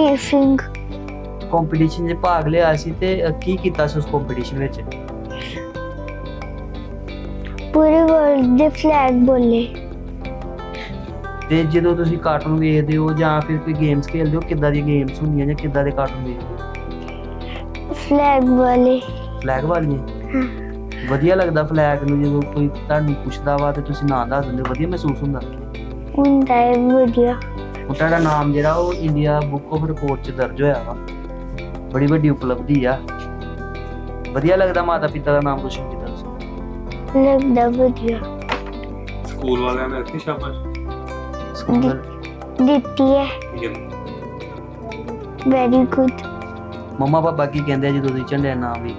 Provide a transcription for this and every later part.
ਵੀਰ Singh competition 'ਚ ਭਾਗ ਲਿਆ ਸੀ ਤੇ ਅ, ਕੀ ਕੀਤਾ ਸੀ ਉਸ ਕੰਪੀਟੀਸ਼ਨ ਵਿੱਚ ਪੂਰੇ ਵਰਲਡ ਦੇ ਫਲੈਗ ਬੋਲੇ ਤੇ ਜਦੋਂ ਤੁਸੀਂ ਕਾਰਟੂਨ ਵੇਖਦੇ ਹੋ ਜਾਂ ਫਿਰ ਕੋਈ ਗੇਮਸ ਖੇਡਦੇ ਹੋ ਕਿੱਦਾਂ ਦੀਆਂ ਗੇਮਸ ਹੁੰਦੀਆਂ ਜਾਂ ਕਿੱਦਾਂ ਦੇ ਕਾਰਟੂਨ ਵੇਖਦੇ ਹੋ ਫਲੈਗ ਵਾਲੇ ਫਲੈਗ ਵਾਲੀਆਂ ਹਾਂ। ਵਧੀਆ ਲੱਗਦਾ ਫਲੈਗ ਨੂੰ ਜਦੋਂ ਕੋਈ ਤੁਹਾਨੂੰ ਪੁੱਛਦਾ ਵਾ ਤੇ ਤੁਸੀਂ ਨਾਂ ਦੱਸ ਦਿੰਦੇ ਹੋ ਵਧੀਆ ਮਹਿਸੂਸ ਹੁੰਦਾ ਹੁੰਦਾ ਹੈ ਵਧੀਆ ਹੁਣ ਤੁਹਾਡਾ ਨਾਮ ਜਿਹੜਾ ਉਹ ਇੰਡੀਆ ਬੁੱਕ ਆਫ ਰਿਕਾਰਡ 'ਚ ਦਰਜ ਹੋਇਆ ਵਾ। ਬੜੀ ਵੱਡੀ ਉਪਲਬਧੀ ਆ। ਵਧੀਆ ਲੱਗਦਾ ਮਾਤਾ ਪਿਤਾ ਦਾ ਨਾਮ ਰੋਸ਼ਨ ਕੀਤਾ ਤੁਸੀਂ? ਲੱਗਦਾ ਵਧੀਆ। ਸਕੂਲ ਵਾਲਿਆਂ ਨੇ ਇੱਥੇ ਸ਼ਾਬਾਸ਼। ਸਕੂਲ ਦਿੱਤੀ ਹੈ। ਵੈਰੀ ਗੁੱਡ ਮੰਮਾ ਪਾਪਾ ਕੀ ਕਹਿੰਦੇ ਆ ਜਦੋਂ ਤੁਸੀਂ ਝੰਡੇ ਦਾ ਨਾਮ ਵੀ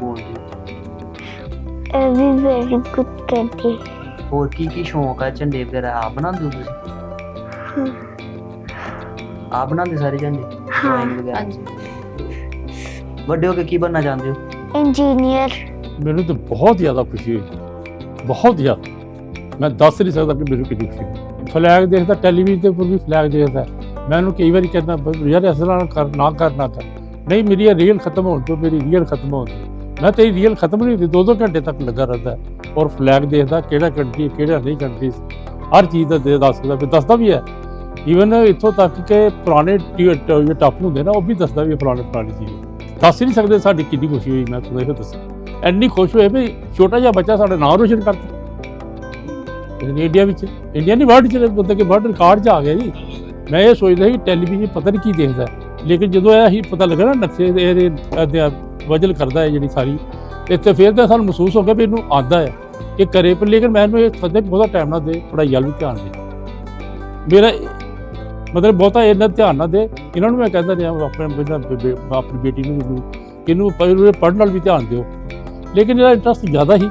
ਬੋਲਦੇ ਹੋ? ਇਹ ਵੀ ਵੈਰੀ ਗੁੱਡ ਕਰਦੇ ਹੋਰ ਕੀ ਕੀ ਸ਼ੌਂਕ ਆ ਝੰਡੇ ਵਗੈਰਾ ਆਪ ਬਣਾਉਂਦੇ ਹੋ ਤੁਸੀਂ? ਹਾਂ। ਆਪ ਬਣਾਉਂਦੇ ਸਾਰੇ ਝੰਡੇ ਹਾਂ ਵਗੈਰਾ। ਵੱਡੇ ਹੋ ਕੇ ਕੀ ਬਣਨਾ ਚਾਹੁੰਦੇ ਹੋ? ਇੰਜੀਨੀਅਰ ਮੈਨੂੰ ਤਾਂ ਬਹੁਤ ਜ਼ਿਆਦਾ ਖੁਸ਼ੀ ਹੋਈ। ਬਹੁਤ ਜ਼ਿਆਦਾ। ਮੈਂ ਦੱਸ ਨਹੀਂ ਸਕਦਾ ਕਿ ਮੈਨੂੰ ਕਿੰਨੀ ਖੁਸ਼ੀ ਹੋਈ। ਫਲੈਗ ਦੇਖਦਾ ਟੈਲੀਵਿਜ਼ਨ ਦੇ ਉੱਪਰ ਵੀ ਫਲੈਗ ਦੇਖਦਾ। ਮੈਂ ਉਹਨੂੰ ਕਈ ਵਾਰੀ ਕਹਿੰਦਾ ਬ- ਯਾਰ ਇਸ ਤਰ੍ਹਾਂ ਕਰ ਨਾ ਕਰ ਨਾ ਕਰ। ਨਹੀਂ ਮੇਰੀ ਇਹ ਰੀਲ ਖਤਮ ਹੋਣ ਤੋਂ ਮੇਰੀ ਰੀਲ ਖਤਮ ਹੋਣ ਤੋਂ। ਮੈਂ ਤੇਰੀ ਰੀਲ ਖਤਮ ਨਹੀਂ ਹੁੰਦੀ ਦੋ ਦੋ ਘੰਟੇ ਤੱਕ ਲੱਗਾ ਰਹਿੰਦਾ। ਔਰ ਫਲੈਗ ਦੇਖਦਾ ਕਿਹੜਾ ਕੰਟਰੀ ਕਿਹੜਾ ਨਹੀਂ ਕੰਟਰੀ ਹਰ ਚੀਜ਼ ਦਾ ਦੇ ਦੱਸਦਾ ਵੀ ਦੱਸਦਾ ਵੀ ਹੈ। ਈਵਨ ਇੱਥੋਂ ਤੱਕ ਕਿ ਪੁਰਾਣੇ ਟੀ- ਜੋ ਟਾਪ ਹੁੰਦੇ ਨਾ, ਉਹ ਵੀ ਦੱਸਦਾ ਵੀ ਇਹ ਫਲਾਣੇ ਪੁਰਾਣੀ ਚੀਜ਼ ਹੈ। ਦੱਸ ਹੀ ਨਹੀਂ ਸਕਦੇ ਸਾਡੀ ਕਿੰਨੀ ਖੁਸ਼ੀ ਹੋਈ, ਮੈਂ ਤੁਹਾਨੂੰ ਇਹ ਦੱਸਾਂ। ਇੰਨੀ ਖੁਸ਼ ਹੋਏ ਵੀ ਛੋਟਾ ਜਿਹਾ ਬੱਚਾ ਸਾਡਾ ਨਾਮ ਰੋਸ਼ਨ ਕਰਤਾ। ਇੰਡੀਆ ਵਿੱਚ, ਇੰਡੀਆ ਨਹੀਂ ਵਰਲਡ ਚ ਮਤਲਬ ਕਿ ਵਰਲਡ ਰਿਕਾਰਡ ਚ ਆ ਗਿਆ ਜੀ। ਮੈਂ ਇਹ ਸੋਚਦਾ ਸੀ ਟੈਲੀਵਿਜ਼ਨ ਪਤਾ ਨਹੀਂ ਕੀ ਦੇਖਦਾ। ਲੇਕਿਨ ਜਦੋਂ ਇਹ ਅਸੀਂ ਪਤਾ ਲੱਗਾ ਨਾ ਨਕਸ਼ੇ ਇਹਦੇ ਇਹਦੇ ਵਜਲ ਕਰਦਾ ਹੈ ਜਿਹੜੀ ਸਾਰੀ, ਇੱਥੇ ਫਿਰ ਤਾਂ ਸਾਨੂੰ ਮਹਿਸੂਸ ਹੋ ਗਿਆ ਵੀ ਇਹਨੂੰ ਆਂਦਾ ਹੈ। ਕਿ ਕਰੇ ਪਰ ਲੇਕਿਨ ਮੈਨੂੰ ਇਹ ਸੱਦੇ ਬਹੁਤਾ ਟਾਈਮ ਨਾ ਦੇ, ਪੜ੍ਹਾਈ ਵੱਲ ਵੀ ਧਿਆਨ ਦੇ। ਮੇਰਾ ਮਤਲਬ ਬਹੁਤਾ ਇਹਨਾਂ ਧਿਆਨ ਨਾ ਦੇ। ਇਹਨਾਂ ਨੂੰ ਮੈਂ ਕਹਿੰਦਾ ਰਿਹਾ ਆਪਣੇ ਆਪਣੀ ਬੇਟੀ ਨੂੰ ਵੀ ਇਹਨੂੰ ਪੜ੍ਹਨ ਪੜ੍ਹਨ ਵੱਲ ਵੀ ਧਿਆਨ ਦਿਓ। ਲੇਕਿਨ ਇਹਦਾ ਇੰਟਰਸਟ ਜ਼ਿਆਦਾ ਹੀ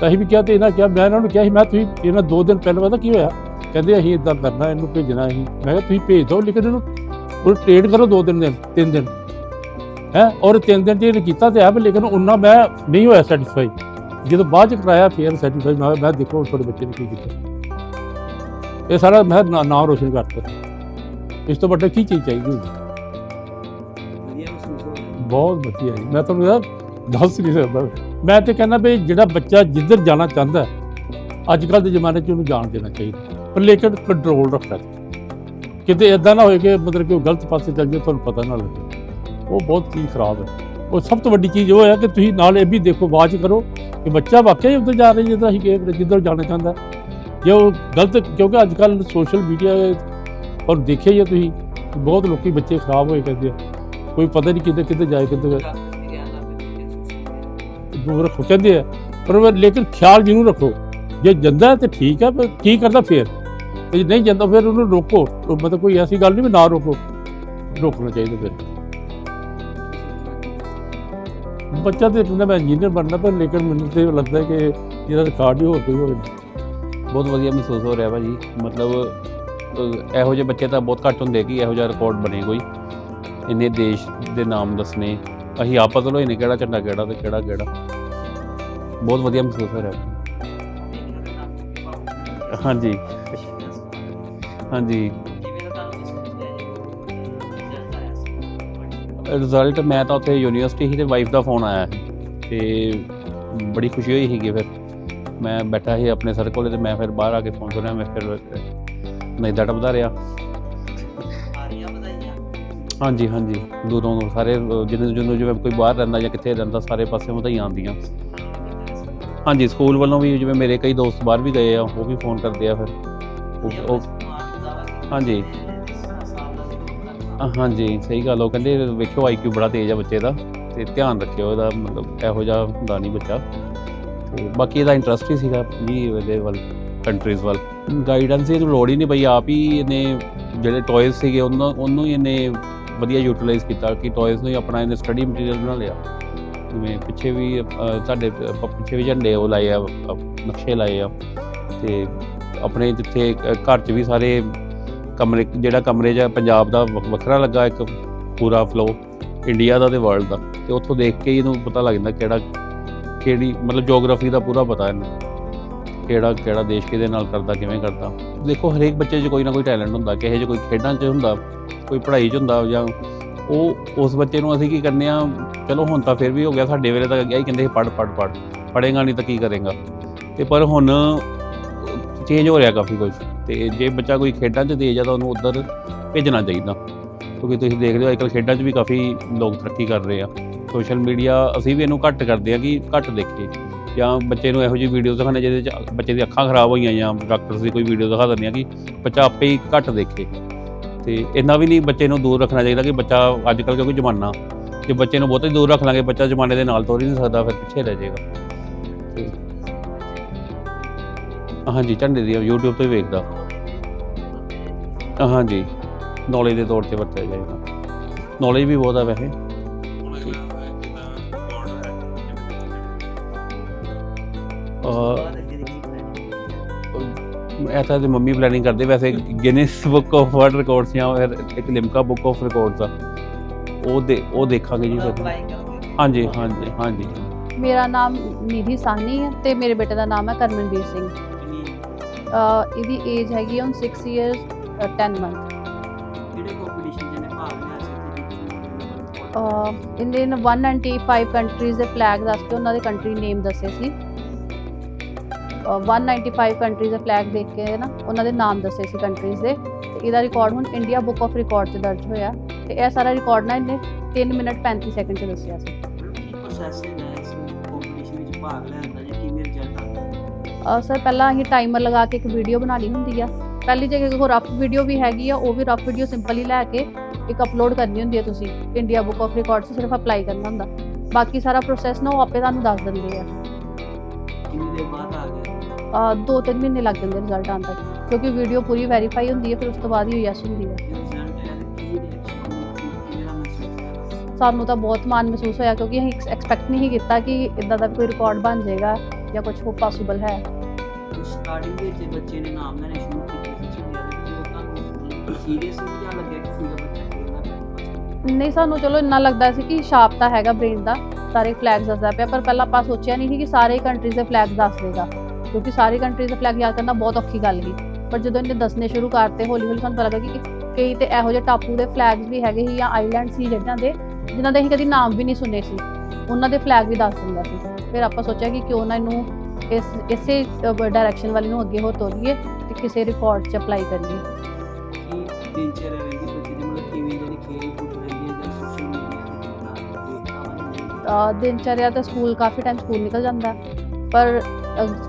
ਤਾਂ ਅਸੀਂ ਵੀ ਕਿਹਾ ਤੇ ਇਹਨਾਂ ਕਿਹਾ, ਮੈਂ ਇਹਨਾਂ ਨੂੰ ਕਿਹਾ ਸੀ, ਮੈਂ ਤੁਸੀਂ ਇਹਨਾਂ ਦੋ ਦਿਨ ਪਹਿਲਾਂ ਪਤਾ ਕੀ ਹੋਇਆ? ਕਹਿੰਦੇ ਅਸੀਂ ਇਦਾਂ ਕਰਨਾ, ਇਹਨੂੰ ਭੇਜਣਾ ਅਸੀਂ। ਮੈਂ ਕਿਹਾ ਤੁਸੀਂ ਭੇਜ ਦਿਓ, ਲੇਕਿਨ ਇਹਨੂੰ ਉਹ ਟ੍ਰੇਡ ਕਰੋ ਦੋ ਦਿਨ ਦਿਨ, ਤਿੰਨ ਦਿਨ। ਹੈ? ਔਰ ਤਿੰਨ ਦਿਨ ਚ ਇਹਨੇ ਕੀਤਾ ਤੇ ਹੈ ਲੇਕਿਨ ਉਹਨਾਂ ਮੈਂ ਨਹੀਂ ਹੋਇਆ ਸੈਟੀਸਫਾਈ ਜਦੋਂ ਬਾਅਦ ਚ ਕਰਾਇਆ, ਫਿਰ ਸੈਟੀਸਫਾਈ ਮੈਂ ਮੈਂ ਦੇਖੋ ਤੁਹਾਡੇ ਬੱਚੇ ਨੇ ਕੀ ਕੀਤਾ। ਇਹ ਸਾਰਾ ਮੈਂ ਨਾਮ ਰੋਸ਼ਨ ਕਰਤਾ। ਇਸ ਤੋਂ ਵੱਡਾ ਕੀ ਚੀਜ਼ ਚਾਹੀਦੀ ਹੋ ਰਿਹਾ। ਬਹੁਤ ਵਧੀਆ ਜੀ। ਮੈਂ ਤੁਹਾਨੂੰ ਦੱਸ ਨਹੀਂ ਸਕਦਾ। ਮੈਂ ਤੇ ਕਹਿੰਦਾ ਵੀ ਜਿਹੜਾ ਬੱਚਾ ਜਿੱਧਰ ਜਾਣਾ ਚਾਹੁੰਦਾ ਹੈ, ਅੱਜ ਕੱਲ ਦੇ ਜ਼ਮਾਨੇ 'ਚ ਉਹਨੂੰ ਜਾਣ ਦੇਣਾ ਚਾਹੀਦਾ। ਪਰ ਲੇਕਿਨ ਕੰਟਰੋਲ ਰੱਖਣਾ। ਕਿਤੇ ਇਦਾਂ ਨਾ ਹੋਏ ਕਿ ਮਤਲਬ ਕਿ ਉਹ ਗਲਤ ਪਾਸੇ ਚੱਲ ਜਾਏ ਤੁਹਾਨੂੰ ਪਤਾ ਨਾ ਲੱਗੇ। ਉਹ ਬਹੁਤ ਚੀਜ਼ ਖਰਾਬ ਹੈ। ਉਹ ਸਭ ਤੋਂ ਵੱਡੀ ਚੀਜ਼ ਉਹ ਹੈ ਕਿ ਤੁਸੀਂ ਨਾਲ ਇਹ ਵੀ ਦੇਖੋ ਬਾਅਦ 'ਚ ਕਰੋ ਕਿ ਬੱਚਾ ਵਾਕਿਆ ਹੀ ਉੱਧਰ ਜਾ ਰਿਹਾ ਜਿੱਦਾਂ ਅਸੀਂ ਕਹੇ ਜਿੱਧਰ ਜਾਣਾ ਚਾਹੁੰਦਾ। ਜੇ ਉਹ ਗਲਤ ਕਿਉਂਕਿ ਅੱਜ ਕੱਲ ਸੋਸ਼ਲ ਮੀਡੀਆ ਔਰ ਦੇਖਿਆ ਜੇ ਤੁਸੀਂ ਬਹੁਤ ਲੋਕੀ ਬੱਚੇ ਖਰਾਬ ਹੋਏ ਕਰਦੇ ਆ। ਕੋਈ ਪਤਾ ਨਹੀਂ ਕਿੱਧਰ ਕਿੱਧਰ ਜਾਏ, ਕਿੱਧਰ ਦੂਰ ਰੱਖੋ, ਕਹਿੰਦੇ ਆ, ਪਰ ਲੇਕਿਨ ਖਿਆਲ ਜ਼ਰੂਰ ਰੱਖੋ। ਜੇ ਜਾਂਦਾ ਹੈ ਤੇ ਠੀਕ ਹੈ ਪਰ ਕੀ ਕਰਦਾ ਫੇਰ? ਜੇ ਨਹੀਂ ਜਾਂਦਾ ਫਿਰ ਉਹਨੂੰ ਰੋਕੋ। ਮਤਲਬ ਕੋਈ ਐਸੀ ਗੱਲ ਨਹੀਂ ਵੀ ਨਾ ਰੋਕੋ। ਰੋਕਣਾ ਚਾਹੀਦਾ ਫਿਰ। ਬੱਚਾ ਤੇ ਕਹਿੰਦਾ ਮੈਂ ਇੰਜੀਨੀਅਰ ਬਣਨਾ, ਪਰ ਲੇਕਿਨ ਮੈਨੂੰ ਤੇ ਲੱਗਦਾ ਕਿ ਇਹਦਾ ਰਿਕਾਰਡ ਹੀ ਹੋਰ ਕੋਈ ਹੋਵੇ। ਬਹੁਤ ਵਧੀਆ ਮਹਿਸੂਸ ਹੋ ਰਿਹਾ ਭਾਜੀ। ਮਤਲਬ ਇਹੋ ਜਿਹੇ ਬੱਚੇ ਤਾਂ ਬਹੁਤ ਘੱਟ ਹੁੰਦੇ ਕਿ ਇਹੋ ਜਿਹਾ ਰਿਕਾਰਡ ਬਣੇ ਕੋਈ। ਇੰਨੇ ਦੇਸ਼ ਦੇ ਨਾਮ ਦੱਸਣੇ। ਅਸੀਂ ਆਪਸ ਵਿੱਚ ਨੇ ਕਿਹੜਾ ਝੰਡਾ ਕਿਹੜਾ ਤੇ ਕਿਹੜਾ ਕਿਹੜਾ। ਬਹੁਤ ਵਧੀਆ ਮਹਿਸੂਸ ਹੋ ਰਿਹਾ। ਹਾਂਜੀ। ਹਾਂਜੀ। ਰਿਜ਼ਲਟ ਮੈਂ ਤਾਂ ਉੱਥੇ ਯੂਨੀਵਰਸਿਟੀ ਹੀ ਤੇ ਵਾਈਫ ਦਾ ਫੋਨ ਆਇਆ ਸੀ। ਤੇ ਬੜੀ ਖੁਸ਼ੀ ਹੋਈ ਸੀਗੀ ਫਿਰ। ਮੈਂ ਬੈਠਾ ਸੀ ਆਪਣੇ ਸਰ ਕੋਲੇ ਤੇ ਮੈਂ ਫਿਰ ਬਾਹਰ ਆ ਕੇ ਫੋਨ ਸੁਣਿਆ, ਮੈਂ ਫਿਰ ਨਹੀਂ ਦਾ ਟੱਪਦਾ ਰਿਹਾ। ਹਾਂਜੀ ਹਾਂਜੀ। ਦੂਰੋਂ ਸਾਰੇ ਅਹ, ਜਿਹਨੂੰ ਜਿਹਨੂੰ ਜਿਵੇਂ ਕੋਈ ਬਾਹਰ ਰਹਿੰਦਾ ਜਾਂ ਕਿੱਥੇ ਰਹਿੰਦਾ ਸਾਰੇ ਪਾਸੇ ਵਧਾਈਆਂ ਆਉਂਦੀਆਂ। ਹਾਂਜੀ ਸਕੂਲ ਵੱਲੋਂ ਵੀ ਜਿਵੇਂ ਮੇਰੇ ਕਈ ਦੋਸਤ ਬਾਹਰ ਵੀ ਗਏ ਆ ਉਹ ਵੀ ਫੋਨ ਕਰਦੇ ਆ ਫਿਰ। ਉਹ- ਹਾਂਜੀ। ਹਾਂਜੀ ਸਹੀ ਗੱਲ ਉਹ ਕਹਿੰਦੇ ਵੇਖਿਓ ਆਈਕਿਊ ਬੜਾ ਤੇਜ਼ ਆ ਬੱਚੇ ਦਾ ਤੇ ਧਿਆਨ ਰੱਖਿਓ ਇਹਦਾ ਮਤਲਬ ਇਹੋ ਜਿਹਾ ਹੁੰਦਾ ਨਹੀਂ ਬੱਚਾ। ਤੇ ਬਾਕੀ ਇਹਦਾ ਇੰਟਰਸਟ ਹੀ ਸੀਗਾ ਜੀ ਇਹਦੇ ਵੱਲ। ਕੰਟਰੀਜ਼ ਵੱਲ। ਗਾਈਡੈਂਸ ਦੀ ਤਾਂ ਲੋੜ ਹੀ ਨਹੀਂ ਪਈ ਆਪ ਹੀ ਇਹਨੇ ਜਿਹੜੇ ਟੌਇਜ਼ ਸੀਗੇ ਉਹਨਾਂ ਉਹਨੂੰ ਹੀ ਇਹਨੇ ਵਧੀਆ ਯੂਟਿਲਾਈਜ਼ ਕੀਤਾ ਕਿ ਟੌਇਜ਼ ਨੂੰ ਹੀ ਆਪਣਾ ਇਹਨੇ ਸਟੱਡੀ ਮਟੀਰੀਅਲ ਬਣਾ ਲਿਆ। ਜਿਵੇਂ ਪਿੱਛੇ ਵੀ ਅਹ, ਸਾਡੇ ਪਿੱਛੇ ਵੀ ਝੰਡੇ ਉਹ ਲਾਏ ਆ ਨਕਸ਼ੇ ਲਾਏ ਆ। ਤੇ ਆਪਣੇ ਜਿੱਥੇ ਘਰ 'ਚ ਵੀ ਸਾਰੇ ਕਮਰੇ ਜਿਹੜਾ ਕਮਰੇ 'ਚ ਪੰਜਾਬ ਦਾ ਵ- ਵੱਖਰਾ ਲੱਗਾ ਇੱਕ ਪੂਰਾ ਫਲੋ ਇੰਡੀਆ ਦਾ ਤੇ ਵਰਲਡ ਦਾ। ਤੇ ਉੱਥੋਂ ਦੇਖ ਕੇ ਹੀ ਇਹਨੂੰ ਪਤਾ ਲੱਗ ਜਾਂਦਾ ਕਿਹੜਾ ਕਿਹੜੀ ਮਤਲਬ ਜੀਓਗ੍ਰਾਫੀ ਦਾ ਪੂਰਾ ਪਤਾ ਇਹਨੂੰ। ਕਿਹੜਾ ਕਿਹੜਾ ਦੇਸ਼ ਕਿਹਦੇ ਨਾਲ ਕਰਦਾ, ਕਿਵੇਂ ਕਰਦਾ। ਦੇਖੋ, ਹਰੇਕ ਬੱਚੇ 'ਚ ਕੋਈ ਨਾ ਕੋਈ ਟੈਲੈਂਟ ਹੁੰਦਾ ਕਿਸੇ 'ਚ ਕੋਈ ਖੇਡਾਂ 'ਚ ਹੁੰਦਾ, ਕੋਈ ਪੜ੍ਹਾਈ 'ਚ ਹੁੰਦਾ ਜਾਂ ਉਹ ਉਸ ਬੱਚੇ ਨੂੰ ਅਸੀਂ ਕੀ ਕਰਨੇ ਆ, ਚਲੋ ਹੁਣ ਤਾਂ ਫਿਰ ਵੀ ਹੋ ਗਿਆ, ਸਾਡੇ ਵੇਲੇ ਤਾਂ ਗਿਆ ਹੀ ਕਹਿੰਦੇ ਸੀ, ਪੜ੍ਹ ਪੜ੍ਹ ਪੜ੍ਹ, ਪੜ੍ਹੇਗਾ ਨਹੀਂ ਤਾਂ ਕੀ ਕਰੇਗਾ। ਤੇ ਪਰ ਹੁਣ ਚੇਂਜ ਹੋ ਰਿਹਾ ਕਾਫੀ ਕੁਝ ਤੇ ਜੇ ਬੱਚਾ ਕੋਈ ਖੇਡਾਂ 'ਚ ਤੇਜ਼ ਆ ਤਾਂ ਉਹਨੂੰ ਉੱਧਰ ਭੇਜਣਾ ਚਾਹੀਦਾ। ਕਿਉਂਕਿ ਤੁਸੀਂ ਦੇਖਦੇ ਹੋ ਅੱਜਕੱਲ ਖੇਡਾਂ 'ਚ ਵੀ ਕਾਫੀ ਲੋਕ ਤਰੱਕੀ ਕਰ ਰਹੇ ਆ। ਸੋਸ਼ਲ ਮੀਡੀਆ, ਅਸੀਂ ਵੀ ਇਹਨੂੰ ਘੱਟ ਕਰਦੇ ਆ ਕਿ ਘੱਟ ਦੇਖੀਏ। ਜਾਂ ਬੱਚੇ ਨੂੰ ਇਹੋ ਜਿਹੀ ਵੀਡੀਓ ਦਿਖਾਉਂਦੇ ਜਿਹਦੇ 'ਚ ਬੱਚੇ ਦੀ ਅੱਖਾਂ ਖਰਾਬ ਹੋਈਆਂ ਜਾਂ ਡਾਕਟਰਸ ਦੀ ਕੋਈ ਵੀਡੀਓ ਦਿਖਾ ਦਿੰਦੇ ਆ ਕਿ ਬੱਚਾ ਆਪੇ ਹੀ ਘੱਟ ਦੇਖੇ। ਤੇ ਇੰਨਾ ਵੀ ਨਹੀਂ ਬੱਚੇ ਨੂੰ ਦੂਰ ਰੱਖਣਾ ਚਾਹੀਦਾ ਕਿ ਬੱਚਾ ਅੱਜ ਕੱਲ੍ਹ ਕਿਉਂਕਿ ਜ਼ਮਾਨਾ, ਜੇ ਬੱਚੇ ਨੂੰ ਬਹੁਤੇ ਦੂਰ ਰੱਖ ਲਾਂਗੇ ਬੱਚਾ ਜ਼ਮਾਨੇ ਦੇ ਨਾਲ ਤੋਰ ਹੀ ਨਹੀਂ ਸਕਦਾ, ਫਿਰ ਪਿੱਛੇ ਰਹਿ ਜਾਏਗਾ। ਤੇ ਹਾਂਜੀ, ਝੰਡੇ ਦੀ YouTube ਤੇ ਵੇਖਦਾ। ਹਾਂਜੀ ਨੌਲੇਜ ਦੇ ਤੌਰ ਤੇ ਵਰਤਿਆ ਜਾਏਗਾ। ਨੌਲੇਜ ਵੀ ਬਹੁਤ ਆ ਵੈਸੇ। ਤਾਂ ਦੀ ਮੰਮੀ ਪਲੈਨਿੰਗ ਕਰਦੇ ਵੈਸੇ Guinness book of world records ਜਾਂ ਫਿਰ ਇੱਕ ਲਿਮਕਾ ਬੁੱਕ ਆਫ ਰਿਕਾਰਡਸ ਆ। ਉਹ ਦੇ ਉਹ ਦੇਖਾਂਗੇ ਜੀ ਫਿਰ। ਹਾਂਜੀ ਹਾਂਜੀ ਹਾਂਜੀ। ਮੇਰਾ ਨਾਮ ਨਿਧੀ ਸਾਹਨੀ ਹੈ ਤੇ ਮੇਰੇ ਬੇਟੇ ਦਾ ਨਾਮ ਹੈ ਕਰਮਨਵੀਰ ਸਿੰਘ। ਅਹ ਇਹਦੀ ਏਜ ਹੈਗੀ ਹੁਣ 6 ਇਅਰਸ 10 ਮੰਥ ਕਿਹੜੇ ਕੰਪੀਟੀਸ਼ਨ 'ਚ ਨੇ? ਭਾਗ ਲਿਆ ਸੀ ਇਹਨੇ ਨ? 195 ਕੰਟਰੀਜ਼ ਦੇ ਫਲੈਗ ਦੱਸ ਕੇ ਉਹਨਾਂ ਦੇ ਕੰਟਰੀ ਨੇਮ ਦੱਸੇ ਸੀ। 195 ਕੰਟਰੀਜ਼ ਦੇ ਫਲੈਗ ਦੇਖ ਕੇ ਨਾ ਉਹਨਾਂ ਦੇ ਨਾਮ ਦੱਸੇ ਸੀ ਕੰਟਰੀਜ਼ ਦੇ। ਤੇ ਇਹਦਾ ਰਿਕਾਰਡ ਹੁਣ ਇੰਡੀਆ ਬੁੱਕ ਆਫ ਰਿਕਾਰਡ 'ਚ ਦਰਜ ਹੋਇਆ। ਤੇ ਇਹ ਸਾਰਾ ਰਿਕਾਰਡ ਨਾ ਇਹਨੇ 3 ਮਿੰਟ 35 ਸੈਕਿੰਡ 'ਚ ਦੱਸਿਆ ਸੀ। ਪ੍ਰੋਸੈਸ ਹੈ ਇਸ ਕੰਪੀਟੀਸ਼ਨ ਵਿੱਚ ਭਾਗ ਲੈਣ ਦਾ ਜਾਂ ਕਿਵੇਂ ਰਿਜ਼ਲਟ ਆਉਂਦਾ ਸਰ ਪਹਿਲਾਂ ਅਸੀਂ ਟਾਈਮਰ ਲਗਾ ਕੇ ਇੱਕ ਵੀਡੀਓ ਬਣਾਉਣੀ ਹੁੰਦੀ ਆ। ਪਹਿਲੀ ਜਗ੍ਹਾ ਕੋਈ ਰਫ ਵੀਡੀਓ ਵੀ ਹੈਗੀ ਆ ਉਹ ਵੀ ਰਫ ਵੀਡੀਓ ਸਿੰਪਲ ਹੀ ਲੈ ਕੇ ਇੱਕ ਅਪਲੋਡ ਕਰਨੀ ਹੁੰਦੀ ਹੈ ਤੁਸੀਂ। ਇੰਡੀਆ ਬੁੱਕ ਆਫ ਰਿਕਾਰਡ 'ਚ ਸਿਰਫ ਅਪਲਾਈ ਕਰਨਾ ਹੁੰਦਾ। ਬਾਕੀ ਸਾਰਾ ਪ੍ਰੋਸੈਸ ਨਾ ਉਹ ਆਪੇ ਤੁਹਾਨੂੰ ਦੱਸ ਦਿੰਦੇ ਆ। ਕਿੰਨੀ ਦੇਰ ਬਾਅਦ ਆ ਗਿਆ? ਦੋ ਤਿੰਨ ਮਹੀਨੇ ਲੱਗ ਜਾਂਦੇ ਰਿਜ਼ਲਟ ਆਉਣ ਤੱਕ ਕਿਉਂਕਿ ਵੀਡੀਓ ਪੂਰੀ ਵੈਰੀਫਾਈ ਹੁੰਦੀ ਹੈ ਫਿਰ ਉਸ ਤੋਂ ਬਾਅਦ ਹੀ ਯੈਸ ਹੁੰਦੀ ਹੈ। ਸਾਨੂੰ ਤਾਂ ਬਹੁਤ ਮਾਣ ਮਹਿਸੂਸ ਹੋਇਆ ਕਿਉਂਕਿ ਅਸੀਂ ਐਕਸਪੈਕਟ ਨਹੀਂ ਕੀਤਾ ਕਿ ਇਦਾਂ ਦਾ ਕੋਈ ਰਿਕਾਰਡ ਬਣ ਜਾਏਗਾ ਜਾਂ ਕੁਝ ਹੋ। ਪੋਸੀਬਲ ਹੈ ਸਟਾਰਟਿੰਗ ਵਿੱਚ ਬੱਚੇ ਨੇ ਨਾਮ ਲੈਣੇ ਸ਼ੁਰੂ ਕੀਤੇ ਸੀ ਚੰਡੀਆ ਦੇ ਵਿੱਚ ਲੋਕਾਂ ਨੂੰ ਸੀਰੀਅਸ ਨਹੀਂ ਜਾਂ ਲੱਗਿਆ ਕਿ ਸੀਗਾ ਬੱਚਾ ਖੇਡਣਾ ਪੈਣਾ ਨਹੀਂ। ਸਾਨੂੰ ਚਲੋ ਇੰਨਾ ਲੱਗਦਾ ਸੀ ਕਿ ਸ਼ਾਰਪ ਤਾਂ ਹੈਗਾ ਬ੍ਰੇਨ ਦਾ ਸਾਰੇ ਫਲੈਗਸ ਦੱਸਦਾ ਪਿਆ ਪਰ ਪਹਿਲਾਂ ਆਪਾਂ ਸੋਚਿਆ ਨਹੀਂ ਸੀ ਕਿ ਸਾਰੇ ਕੰਟਰੀਜ਼ ਦੇ ਫਲੈਗਸ ਦੱਸ ਦੇਗਾ। ਕਿਉਂਕਿ ਸਾਰੇ ਕੰਟਰੀਜ਼ ਦੇ ਫਲੈਗ ਯਾਦ ਕਰਨਾ ਬਹੁਤ ਔਖੀ ਗੱਲ ਸੀ ਪਰ ਜਦੋਂ ਇਹਨੇ ਦੱਸਣੇ ਸ਼ੁਰੂ ਕਰਤੇ ਹੌਲੀ ਹੌਲੀ ਸਾਨੂੰ ਪਤਾ ਲੱਗਾ ਕਿ ਕਈ ਤੇ ਇਹੋ ਜਿਹੇ ਟਾਪੂ ਦੇ ਫਲੈਗਸ ਵੀ ਹੈਗੇ ਸੀ ਜਾਂ ਆਈਲੈਂਡ ਸੀ ਜਿੱਦਾਂ ਦੇ ਜਿਨ੍ਹਾਂ ਦੇ ਅਸੀਂ ਕਦੀ ਨਾਮ ਵੀ ਨਹੀਂ ਸੁਣੇ ਸੀ। ਉਹਨਾਂ ਦੇ ਫਲੈਗ ਵੀ ਦੱਸ ਦਿੰਦਾ ਸੀ। ਫਿਰ ਆਪਾਂ ਸੋਚਿਆ ਕਿ ਕਿਉਂ ਨਾ ਇਹਨੂੰ ਇਸ ਇਸੇ ਡਾਇਰੈਕਸ਼ਨ ਵਾਲੀ ਨੂੰ ਅੱਗੇ ਹੋਰ ਤੋਰੀਏ ਤੇ ਕਿਸੇ ਰਿਕਾਰਡ 'ਚ ਅਪਲਾਈ ਕਰੀਏ। ਦਿਨਚਰਿਆ ਰਹਿੰਦੀ ਬੱਚੇ ਦੀ? ਮਤਲਬ ਕਿਵੇਂ ਜਿਹੜੀ ਖੇਡ ਕੁੱਦ ਰਹਿੰਦੀ ਹੈ ਜਾਂ ਸੋਸ਼ਲ ਮੀਡੀਆ ਤੇ ਕਿੰਨਾ ਦੇਖਦਾ ਵਾ ਅਹ ਦਿਨਚਰਿਆ ਤਾਂ ਸਕੂਲ ਕਾਫੀ ਟਾਈਮ ਸਕੂਲ ਨਿਕਲ ਜਾਂਦਾ। ਪਰ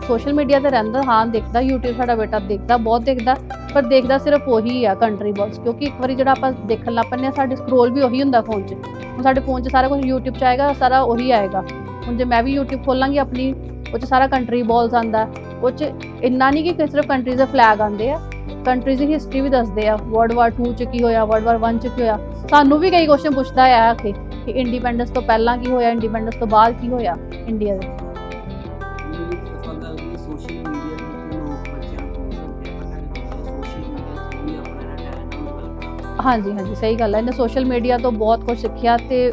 ਸੋਸ਼ਲ ਮੀਡੀਆ ਤੇ ਰਹਿੰਦਾ, ਹਾਂ, ਦੇਖਦਾ, YouTube ਸਾਡਾ ਬੇਟਾ ਦੇਖਦਾ, ਬਹੁਤ ਦੇਖਦਾ, ਪਰ ਦੇਖਦਾ ਸਿਰਫ ਉਹੀ ਆ ਕੰਟਰੀ ਬॉक्स ਕਿਉਂਕਿ ਇੱਕ ਵਾਰੀ ਜਿਹੜਾ ਆਪਾਂ ਦੇਖਣ ਲੱਗ ਪੈਂਦੇ ਆ ਸਾਡੇ ਸਕਰੋਲ ਵੀ ਉਹੀ ਹੁੰਦਾ ਫੋਨ 'ਚ। ਹੁਣ ਸਾਡੇ ਫੋਨ 'ਚ ਸਾਰਾ ਕੁਝ YouTube 'ਚ ਆਏਗਾ, ਸਾਰਾ ਉਹੀ ਆਏਗਾ। ਹੁਣ ਜੇ ਮੈਂ ਵੀ YouTube ਖੋਲਾਂਗੀ ਆਪਣੀ, ਉਹ 'ਚ ਸਾਰਾ ਕੰਟਰੀ ਬਾਲਸ ਆਂਦਾ ਉਹ 'ਚ ਇੰਨਾ ਨਹੀਂ ਕਿ ਸਿਰਫ ਕੰਟਰੀਜ਼ ਦੇ ਫਲੈਗ ਆਂਦੇ ਆ ਕੰਟਰੀਜ਼ ਦੀ ਹਿਸਟਰੀ ਵੀ ਦੱਸਦੇ ਆ ਵਰਲਡ ਵਾਰ 2 ਚ ਕੀ ਹੋਇਆ ਵਰਲਡ ਵਾਰ 1 ਚ ਕੀ ਹੋਇਆ। ਸਾਨੂੰ ਵੀ ਕਈ ਕੁਐਸਚਨ ਪੁੱਛਦਾ ਆ ਆ ਕੇ ਕਿ ਇੰਡੀਪੈਂਡੈਂਸ ਤੋਂ ਪਹਿਲਾਂ ਕੀ ਹੋਇਆ ਇੰਡੀਪੈਂਡੈਂਸ ਤੋਂ ਬਾਅਦ ਕੀ ਹੋਇਆ ਇੰਡੀਆ ਦੇ? ਹਾਂਜੀ ਹਾਂਜੀ ਸਹੀ ਗੱਲ ਹੈ ਇਹਨੇ ਸੋਸ਼ਲ ਮੀਡੀਆ ਤੋਂ ਬਹੁਤ ਕੁਝ ਸਿੱਖਿਆ ਤੇ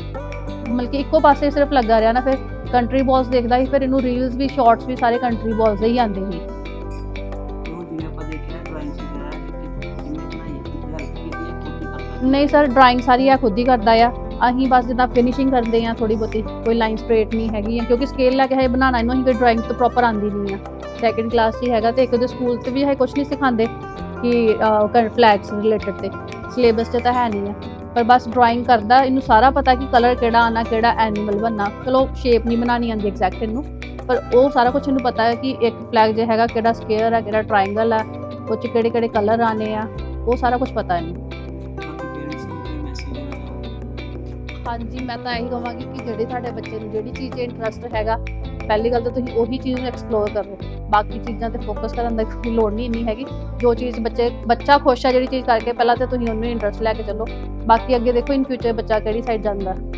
ਮਤਲਬ ਕਿ ਇੱਕੋ ਪਾਸੇ ਸਿਰਫ ਲੱਗਾ ਰਿਹਾ ਨਾ ਫਿਰ ਕੰਟਰੀ ਬਾਲਸ ਦੇਖਦਾ ਸੀ ਫਿਰ ਇਹਨੂੰ ਰੀਲਸ ਵੀ ਸ਼ਾਰਟਸ ਵੀ ਸਾਰੇ ਕੰਟਰੀ ਬਾਲਸ ਦੇ ਹੀ ਆਉਂਦੇ ਸੀ। ਨਹੀਂ ਸਰ ਡਰਾਇੰਗ ਸਾਰੀ ਆ ਖੁਦ ਹੀ ਕਰਦਾ ਆ। ਅਸੀਂ ਬਸ ਜਿੱਦਾਂ ਫਿਨਿਸ਼ਿੰਗ ਕਰਦੇ ਆ ਥੋੜੀ ਬਹੁਤੀ ਕੋਈ ਲਾਈਨ ਸਟ੍ਰੇਟ ਨਹੀਂ ਹੈਗੀ ਆ ਕਿਉਂਕਿ ਸਕੇਲ ਲੈ ਕੇ ਹੈ ਬਣਾਉਣਾ ਇਹਨੂੰ ਅਸੀਂ ਕੋਈ ਡਰਾਇੰਗ ਤੋਂ ਪ੍ਰੋਪਰ ਆਂਦੀ ਨਹੀਂ ਆ। ਸੈਕੰਡ ਕਲਾਸ 'ਚ ਹੀ ਹੈਗਾ ਤੇ ਇੱਕ ਦੇ ਸਕੂਲ 'ਚ ਵੀ ਹੈ ਕੁਝ ਨਹੀਂ ਸਿਖਾਉਂਦੇ ਕਿ ਫਲੈਗਸ ਰਿਲੇਟਡ ਤੇ। ਸਿਲੇਬਸ 'ਚ ਤਾਂ ਹੈ ਨਹੀਂ ਹੈ ਪਰ ਬਸ ਡਰਾਇੰਗ ਕਰਦਾ, ਇਹਨੂੰ ਸਾਰਾ ਪਤਾ ਕਿ ਕਲਰ ਕਿਹੜਾ ਆਣਾ ਕਿਹੜਾ ਐਨੀਮਲ ਬਣਨਾ। ਚਲੋ ਸ਼ੇਪ ਨਹੀਂ ਬਣਾਉਣੀ ਆਉਂਦੀ ਐਗਜ਼ੈਕਟ ਇਹਨੂੰ। ਪਰ ਉਹ ਸਾਰਾ ਕੁਝ ਇਹਨੂੰ ਪਤਾ ਹੈ ਕਿ ਇੱਕ ਫਲੈਗ ਜੇ ਹੈਗਾ, ਕਿਹੜਾ ਸਕੁਅਰ ਹੈ ਕਿਹੜਾ ਟ੍ਰਾਇੰਗਲ ਹੈ ਉਹ 'ਚ ਕਿਹੜੇ ਕਿਹੜੇ ਕਲਰ ਆਣੇ ਆ। ਉਹ ਸਾਰਾ ਕੁਝ ਪਤਾ ਇਹਨੂੰ। ਹਾਂਜੀ, ਮੈਂ ਤਾਂ ਇਹੀ ਕਹਾਂਗੀ ਕਿ ਜਿਹੜੇ ਤੁਹਾਡੇ ਬੱਚੇ ਨੂੰ ਜਿਹੜੀ ਚੀਜ਼ 'ਚ ਇੰਟਰਸਟ ਹੈਗਾ, ਪਹਿਲੀ ਗੱਲ ਤਾਂ ਤੁਸੀਂ ਉਹੀ ਚੀਜ਼ ਨੂੰ ਐਕਸਪਲੋਰ ਕਰੋ। ਬਾਕੀ ਚੀਜ਼ਾਂ ਤੇ ਫੋਕਸ ਕਰਨ ਦੀ ਲੋੜ ਨਹੀਂ ਇੰਨੀ ਹੈਗੀ। ਜੋ ਚੀਜ਼ ਬੱਚੇ, ਬੱਚਾ ਖੁਸ਼ ਹੈ ਜਿਹੜੀ ਚੀਜ਼ ਕਰਕੇ, ਪਹਿਲਾਂ ਤਾਂ ਤੁਸੀਂ ਉਹਨੂੰ ਇੰਟਰਸਟ ਲੈ ਕੇ ਚੱਲੋ। ਬਾਕੀ ਅੱਗੇ ਦੇਖੋ ਇਨ ਫਿਊਚਰ ਬੱਚਾ ਕਿਹੜੀ ਸਾਈਡ ਜਾਂਦਾ।